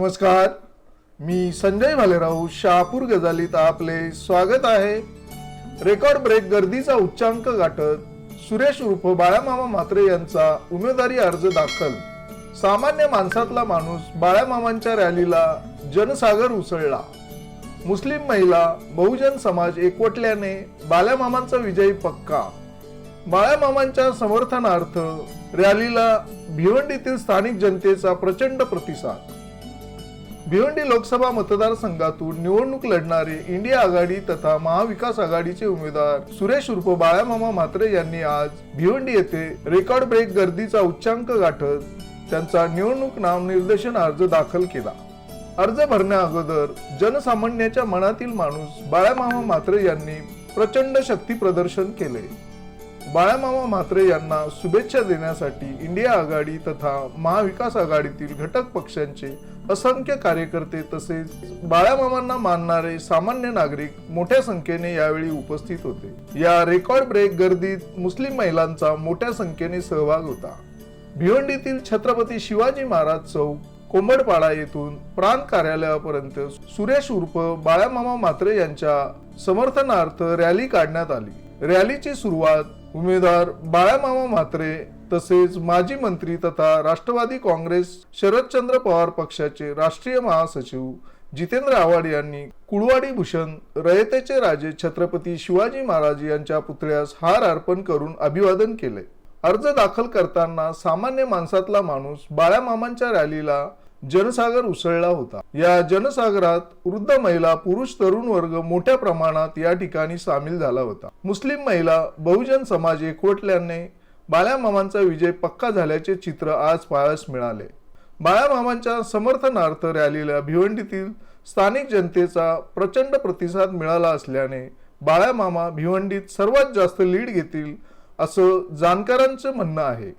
नमस्कार. मी संजय भालेराव शहापूर गजालीत आपले स्वागत आहे. रेकॉर्ड ब्रेक गर्दीचा उच्चांक गाठत सुरेश उर्फ बाळामामा म्हात्रे यांचा उमेदवारी अर्ज दाखल. सामान्य माणसातला माणूस बाळामामांच्या रॅलीला जनसागर उसळला. मुस्लिम महिला बहुजन समाज एकवटल्याने बाळामामांचा विजयी पक्का. बाळामामांच्या समर्थनार्थ रॅलीला भिवंडीतील स्थानिक जनतेचा प्रचंड प्रतिसाद. भिवंडी लोकसभा मतदारसंघातून निवडणूक लढणारे इंडिया आघाडी तथा महाविकास आघाडीचे उमेदवार सुरेश उर्फ बाळामामा म्हात्रे यांनी आज भिवंडी येथे रेकॉर्ड ब्रेक गर्दीचा उच्चांक गाठत त्यांचा निवडणूक नामनिर्देशन अर्ज दाखल केला. अर्ज भरण्या अगोदर जनसामान्याच्या मनातील माणूस बाळामामा म्हात्रे यांनी प्रचंड शक्ती प्रदर्शन केले. बाळामामा म्हात्रे यांना शुभेच्छा देण्यासाठी इंडिया आघाडी तथा महाविकास आघाडीतील घटक पक्षांचे असंख्य कार्यकर्ते तसेच बाळामामांना मानणारे सामान्य नागरिक मोठ्या संख्येने यावेळी उपस्थित होते. या रेकॉर्ड ब्रेक गर्दीत मुस्लिम महिलांचा मोठ्या संख्येने सहभाग होता. भिवंडीतील छत्रपती शिवाजी महाराज चौक कोंबडपाडा येथून प्रांत कार्यालयापर्यंत सुरेश उर्फ बाळामामा म्हात्रे यांच्या समर्थनार्थ रॅली काढण्यात आली. रॅलीची सुरुवात उमेदवार बाळामामा म्हात्रे तसेच माजी मंत्री तथा राष्ट्रवादी काँग्रेस शरदचंद्र पवार पक्षाचे राष्ट्रीय महासचिव जितेंद्र आव्हाड यांनी कुळवाडी भूषण रयतेचे राजे छत्रपती शिवाजी महाराज यांच्या पुतळ्यास हार अर्पण करून अभिवादन केले. अर्ज दाखल करताना सामान्य माणसातला माणूस बाळामामांच्या रॅलीला जनसागर उसळला होता. या जनसागरात वृद्ध महिला पुरुष तरुण वर्ग मोठ्या प्रमाणात या ठिकाणी सामील झाला होता. मुस्लिम महिला बहुजन समाज एकवटल्याने बाळ्यामामांचा विजय पक्का झाल्याचे चित्र आज पाहायस मिळाले. बाळ्यामामांच्या समर्थनार्थ रॅलीला भिवंडीतील स्थानिक जनतेचा प्रचंड प्रतिसाद मिळाला असल्याने बाळामामा भिवंडीत सर्वात जास्त लीड घेतील असं जाणकारांचं म्हणणं आहे.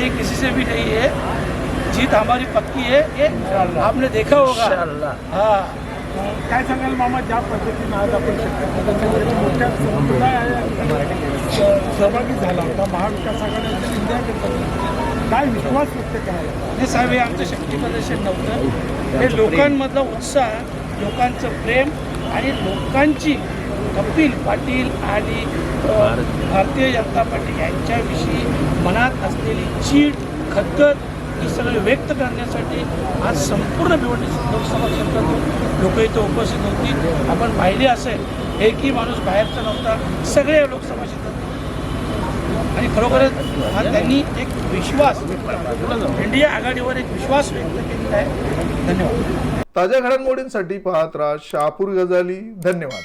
लड़ाई किसी से भी नहीं है। जीत हमारी पक्की है। ये आपने देखा होगा। हाँ। काय सांगाल मामा ज्या पद्धतीनं आज आपण त्याच्यामध्ये मोठ्या सहभागी झाला होता महाविकास आघाडी इंडिया गठबंधन काय विश्वास व्यक्त करायला नाही साहेब हे आमचं शक्ती प्रदर्शन नव्हतं. हे लोकांमधला उत्साह लोकांचं प्रेम आणि लोकांची कपिल पाटील आणि भारतीय जनता पार्टी यांच्याविषयी मनात असलेली चीड खदगत ही सगळे व्यक्त करण्यासाठी आज संपूर्ण भिवंडी लोकसभा क्षेत्रातून लोक इथं उपस्थित होती. आपण पाहिले असेल एकही माणूस बाहेरचा नव्हता सगळे लोकसभा क्षेत्रात आणि खरोखरच हा त्यांनी एक विश्वास इंडिया आघाडीवर एक विश्वास व्यक्त केलेला आहे. धन्यवाद. ताज्या घडामोडींसाठी पाहत राहा शहापूर गजाली धन्यवाद.